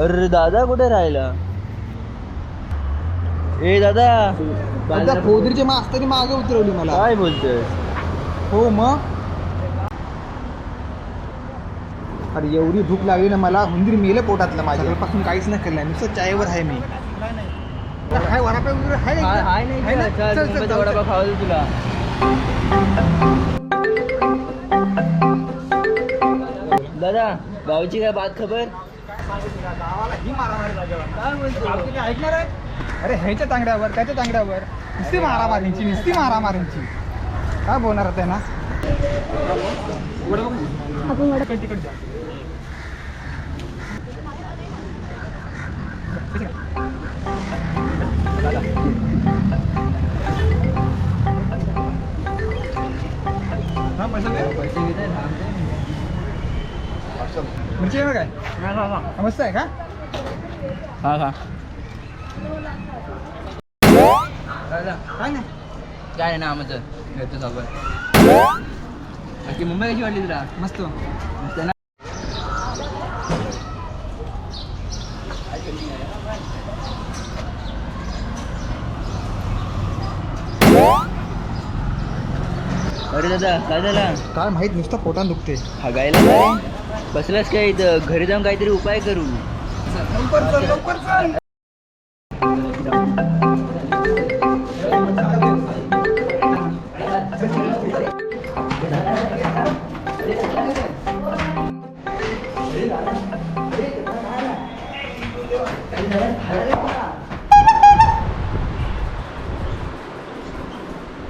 अरे दादा कुठे राहिला? ए दादा. आता पोदरीच्या मास्तरी मागे उतरवली मला. काय बोलतोय? हो मग? अरे एवढी भूक लागली ना मला. हुंदीर मेलं पोटातलं माझ्या. सकाळपासून काहीच नाही केलं नुसतं चायवर आहे मी. हाय वडापाव वगैरे आहे का? हाय नाही आहे ना? चल, चल, चल, मुंबईचा जाऊ, वडापाव चल. खावा दे तुला. दादा गावची काय बात खबर? गावाला ही मारामारी काय ऐकणार आहे अरे ह्याच्या तांगड्यावर त्याच्या तांगड्यावर. नुसती मारामारींची नुसती मारामारींची. काय बोलणार त्यांना ना पैसे मिरची काय हा, मस्त आहे का? हा हा. काय नाही? काय ना आमचं. घेतो सोबत बाकी मुंबई कशी वाटली तुला? मस्त. मस्त ना? अरे दादा काय झालं? काय माहीत नुसतं पोटान दुखते हागायला काय बसलास काय इथं घरी जाऊन काहीतरी उपाय करू लवकर चल लवकर चल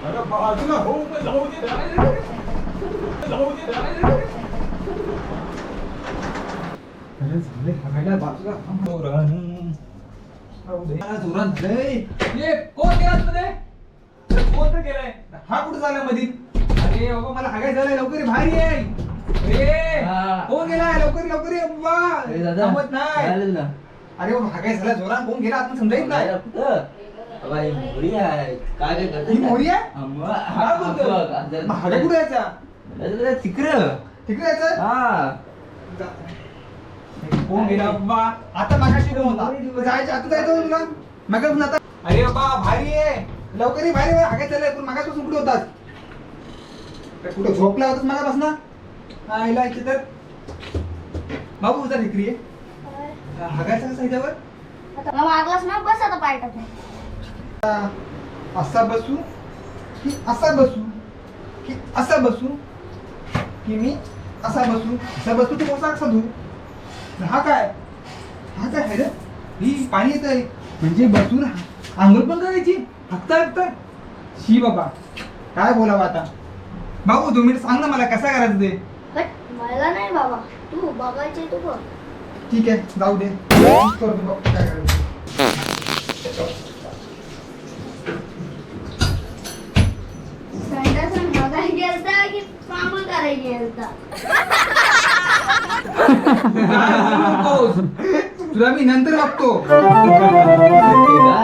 अरे बाजूला थांब. दे. जाऊ दे, जाऊ दे, अरे, कोण तर गेलाय हा कुठं झाला मधी? अरे बाबा मला हागाय झालंय लवकर ये, बाहेर ये. ए, हा. कोण गेलाय लवकर लवकर ये बाबा अरे दादा थांबत नाही? अरे बाबा हागाय झाला जोरात कोण गेला आपण समजायच नाही? बाबा, ही आहे. काय ही आहे? हा, हा, कुठे यायचा. तिकडे. यायचं? हा. कोण गेला बाबा आता मागाशी कोण होता. जायचं? आता जायचं होतं तुला आता अरे बाबा भारी आहे. लवकर ये, भारी हागाय चाललंय पण मागापासून कुठे होतात काय कुठं झोपला होतास मागापासून? हा इला इथे तर. बाबू उतर विक्री आहे हागायचं कसं ह्याच्यावर मग मागलास ना बस आता पाय टाकून. असा बसू की असा बसू की असा बसू की मी असा बसू. असा बसू की कसा कसा धू? हा काय? हा काय आहे रे? ही पाणी येत आहे. म्हणजे बसून आंघोळ पण करायची. हक्ता हक्ता शी बाबा. काय बोलावं आता? बाबू तुम्ही सांग ना मला कसं करायचं ते. बट मला नाही बाबा. तू बघायचे तू बघ. ठीक आहे जाऊ दे. मीच करतो बघ काय करायचं. संडासन बघायला गेलता की कामं करायला गेलता? काय बोलू नकोस. तुला मी नंतर बघतो?